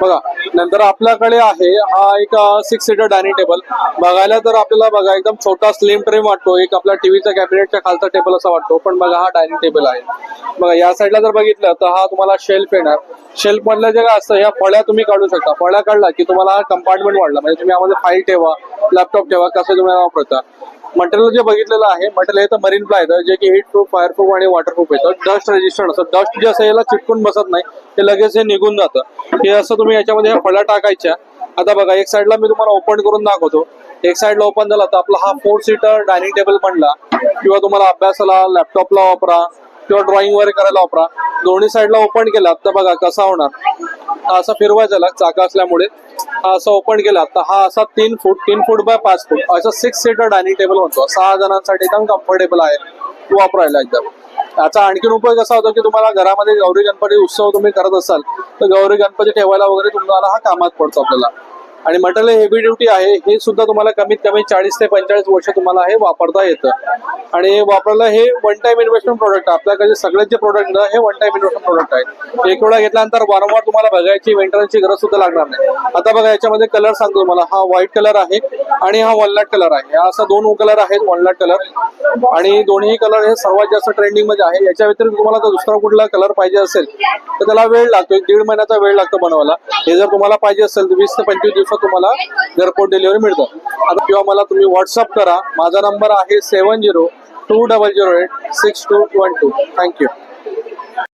बघा नंतर आपल्याकडे आहे हा एक सिक्स सीटर डायनिंग टेबल बघायला तर आपल्याला बघा एकदम छोटा स्लिम ट्रेम वाटतो. एक आपल्या टीव्हीचा कॅबिनेटच्या खालचा टेबल असा वाटतो. पण बघा हा डायनिंग टेबल आहे. बघा या साईडला जर बघितलं तर हा तुम्हाला शेल्फ येणार. शेल्फ मधलं जे काय असतं ह्या फळ्या तुम्ही काढू शकता. फळ्या काढला की तुम्हाला हा कंपार्टमेंट वाढला. म्हणजे तुम्ही यामध्ये फाईल ठेवा लॅपटॉप ठेवा कसं तुम्ही वापरता. मटेरियल जे बघितलेलं आहे मटेरियल हे तर मरीन प्लाय येतं जे की हीट प्रूफ फायर प्रूफ आणि वॉटरप्रूफ येतं. डस्ट रेजिस्टंट असतं. डस्ट जे असं याला चिटकून बसत नाही. ते लगेच हे निघून जातं. हे असं तुम्ही याच्यामध्ये ह्या फळ्या टाकायच्या. आता बघा एक साईडला मी तुम्हाला ओपन करून दाखवतो. एक साईडला ओपन झाला तर आपला हा फोर सीटर डायनिंग टेबल म्हणला किंवा तुम्हाला अभ्यासाला लॅपटॉपला वापरा किंवा ड्रॉइंग वगैरे करायला वापरा. दोन्ही साईडला ओपन केला तर बघा कसा होणार. हा असा फिरवायचा त्याला चाका असल्यामुळे. हा असा ओपन केला. तर हा असा तीन फूट तीन फूट बाय पाच फूट असा सिक्स सीटर डायनिंग टेबल म्हणतो सहा जणांसाठी एकदम कम्फर्टेबल आहे वापरायला एकदम. याचा आणखीन उपयोग असा होतो की तुम्हाला घरामध्ये गौरी गणपती उत्सव तुम्ही करत असाल तर गौरी गणपती ठेवायला वगैरे तुम्हाला हा कामात पडतो आपल्याला. आणि मटेरियल हेवी ड्युटी आहे हे सुद्धा तुम्हाला कमीत कमी चाळीस ते पंचेचाळीस वर्ष तुम्हाला हे वापरता येतं. आणि वापरायला हे वन टाइम इन्व्हेस्टमेंट प्रोडक्ट आहे आपल्याकडे सगळ्यात जे प्रोडक्ट हे वन टाइम इन्व्हेस्टमेंट प्रोडक्ट आहे एक वेळा घेतल्यानंतर वारंवार तुम्हाला बघायची मेंटेनन्सची गरज सुद्धा लागणार नाही. आता बघा याच्यामध्ये कलर सांगतो तुम्हाला. हा व्हाईट कलर आहे आणि हा वॉलनट कलर आहे. हा असा दोन कलर आहेत वॉलनट कलर आणि दोन्ही कलर हे सर्वात जास्त ट्रेंडिंगमध्ये आहे. याच्या व्यतिरिक्त तुम्हाला जर दुसरा कुठला कलर पाहिजे असेल तर त्याला वेळ लागतो एक दीड महिन्याचा वेळ लागतो बनवायला. हे जर तुम्हाला पाहिजे असेल तर वीस ते पंचवीस दिवस सुद्धा तुम्हाला घरपोच डिलिव्हरी मिळतं. आता किंवा मला तुम्ही व्हॉट्सअप करा. माझा नंबर आहे seven zero two double zero eight six two one two thank you